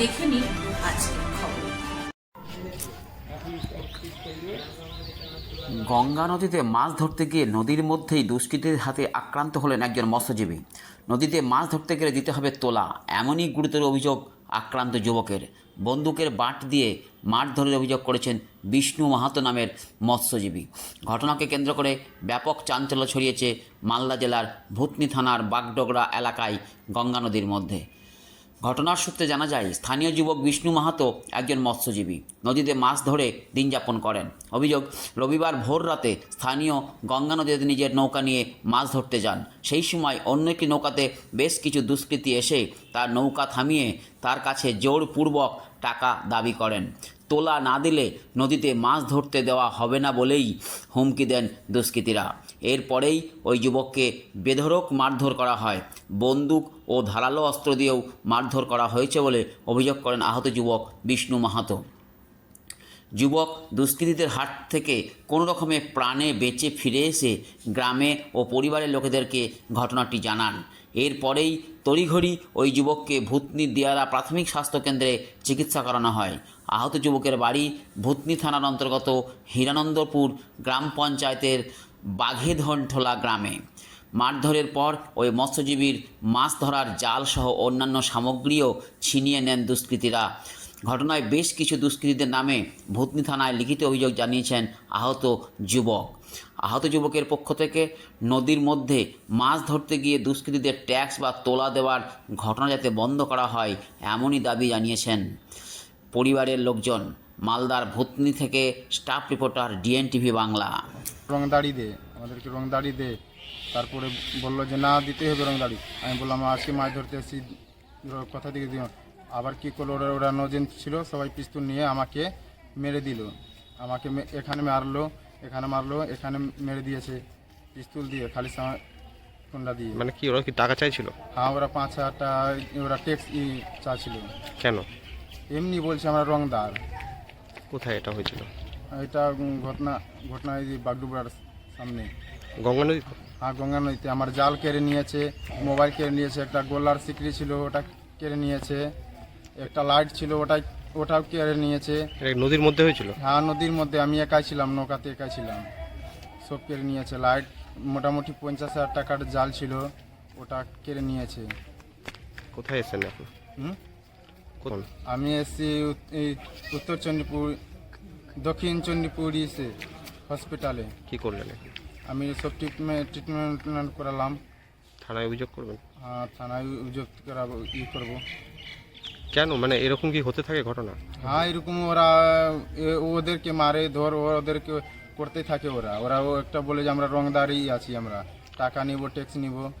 দেখে নিন আজকের খবর। গঙ্গা নদীতে মাছ ধরতে গিয়ে নদীর মধ্যেই দুষ্কৃতীর হাতে আক্রান্ত হলেন একজন মৎস্যজীবী। নদীতে মাছ ধরতে গেলে দিতে হবে তোলা। এমনই গুরুতর অভিযোগ আক্রান্ত যুবকের। বন্দুকের বাট দিয়ে মাছ ধরে অভিযোগ করেছেন বিষ্ণু মাহাতো নামের মৎস্যজীবী। ঘটনাকে কেন্দ্র করে ব্যাপক চাঞ্চল্য ছড়িয়েছে মালদা জেলার ভূতনি থানার বাগডোগরা এলাকায় গঙ্গা নদীর মধ্যে। ঘটনার সূত্রে জানা যায়, স্থানীয় যুবক বিষ্ণু মাহাতো একজন মৎস্যজীবী। নদীতে মাছ ধরে দিন যাপন করেন। অভিযোগ, রবিবার ভোর রাতে স্থানীয় গঙ্গা নদীতে নিজের নৌকা নিয়ে মাছ ধরতে যান। সেই সময় অন্য একটি নৌকাতে বেশ কিছু দুষ্কৃতী এসে তার নৌকা থামিয়ে তার কাছে জোরপূর্বক টাকা দাবি করেন। তোলা না দিলে নদীতে মাছ ধরতে দেওয়া হবে না বলেই হুমকি দেন দুষ্কৃতীরা। এরপরেই ওই যুবককে বেধরক মারধর করা হয়। বন্দুক ও ধারালো অস্ত্র দিয়েও মারধর করা হয়েছে বলে অভিযোগ করেন আহত যুবক বিষ্ণু মাহাতো। যুবক দুষ্কৃতীদের হাত থেকে কোনো রকমে প্রাণে বেঁচে ফিরে এসে গ্রামে ও পরিবারের লোকেদেরকে ঘটনাটি জানান। এরপরেই তড়িঘড়ি ওই যুবককে ভূতনি দিয়ারা প্রাথমিক স্বাস্থ্যকেন্দ্রে চিকিৎসা করানো হয়। আহত যুবকের বাড়ি ভূতনি থানার অন্তর্গত হিরানন্দপুর গ্রাম পঞ্চায়েতের বাঘেধনঠোলা গ্রামে। মারধরের পর ওই মৎস্যজীবীর মাছ ধরার জালসহ অন্যান্য সামগ্রীও ছিনিয়ে নেন দুষ্কৃতীরা। ঘটনায় বেশ কিছু দুষ্কৃতীদের নামে ভূতনি থানায় লিখিত অভিযোগ জানিয়েছেন আহত যুবক। আহত যুবকের পক্ষ থেকে নদীর মধ্যে মাছ ধরতে গিয়ে দুষ্কৃতীদের ট্যাক্স বা তোলা দেওয়ার ঘটনা যাতে বন্ধ করা হয়, এমনই দাবি জানিয়েছেন। পরিবারের লোকজন, মালদার ভূতনি থেকে স্টাফ রিপোর্টার, ডিএনটিভি বাংলা। রং দাড়ি দে, আমাদেরকে রং দাড়ি দে। তারপরে বলল যে, না দিতে হবে রং দাড়ি। আমি বললাম, আজকে মাছ ধরতে এসেছি কথা থেকে দিও আবার কি করল? ওরা ওরা নজেন ছিল সবাই পিস্তল নিয়ে আমাকে মেরে দিল। আমাকে এখানে মারলো এখানে মারলো এখানে মেরে দিয়েছে। পিস্তল দিয়ে খালি সামা কোনটা দিয়ে। মানে কি ওরা কি টাকা চাইছিল? হ্যাঁ ওরা পাঁচ হাজার টাকা ওরা ট্যাক্স ই চাচ্ছিল কেন? এমনি বলছে আমরা রংদার। কোথায় এটা হয়েছিল? এটা ঘটনা ঘটনা এই যে বাগডুবরার সামনে। গঙ্গা নদী হ্যাঁ গঙ্গা নদীতে। আমার জাল কেড়ে নিয়েছে মোবাইল কেড়ে নিয়েছে একটা গোলার সিকড়ি ছিল ওটা কেড়ে নিয়েছে। একটা লাইট ছিল ওটা ওটাও কেড়ে নিয়েছে। এটা নদীর মধ্যে হয়েছিল? হ্যাঁ নদীর মধ্যে আমি একাই ছিলাম নৌকাতে একাই ছিলাম। সব কেড়ে নিয়েছে লাইট মোটামুটি পঞ্চাশ হাজার টাকার জাল ছিল ওটা কেড়ে নিয়েছে। কোথায় এসেছেন এখন হুম? কোন? আমি এসছি উত্তর চণ্ডীপুর দক্ষিণ চণ্ডীপুর ইসে হসপিটালে কি করলেন আমি সব ট্রিটমেন্ট ট্রিটমেন্ট করালাম। থানায় অভিযোগ করবেন? হ্যাঁ, থানায় অভিযোগ করাবো ই করব। কেন? মানে এরকম কি হতে থাকে ঘটনা? হ্যাঁ এরকম ওরা এ- ওদেরকে মারে ধর ওদেরকে করতে থাকে ওরা। ওরা ও একটা বলে যে আমরা রংদারি আছি আমরা। টাকা নিব ট্যাক্স নিব।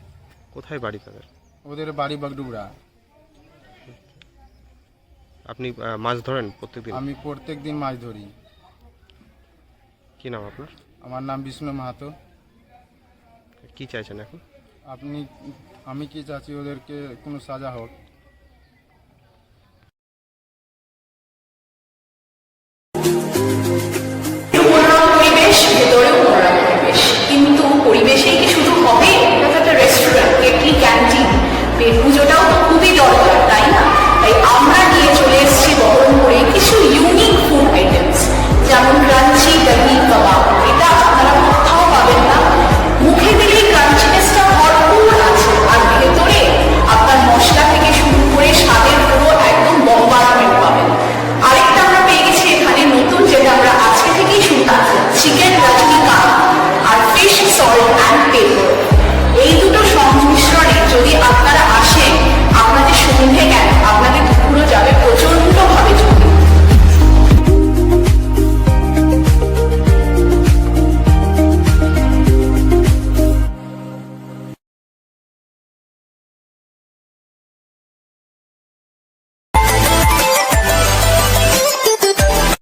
কোথায় বাড়ি তাদের? ওদের বাড়ি বাগডুবরা। আপনি আহ, মাছ ধরেন প্রত্যেকদিন? আমি প্রত্যেক দিন মাছ ধরি। কি নাম আপনার? আমার নাম বিষ্ণু মাহাতো। কি চাইছেন এখন? আপনি আমি কি চাচ্ছি ওদেরকে কোনো সাজা হোক।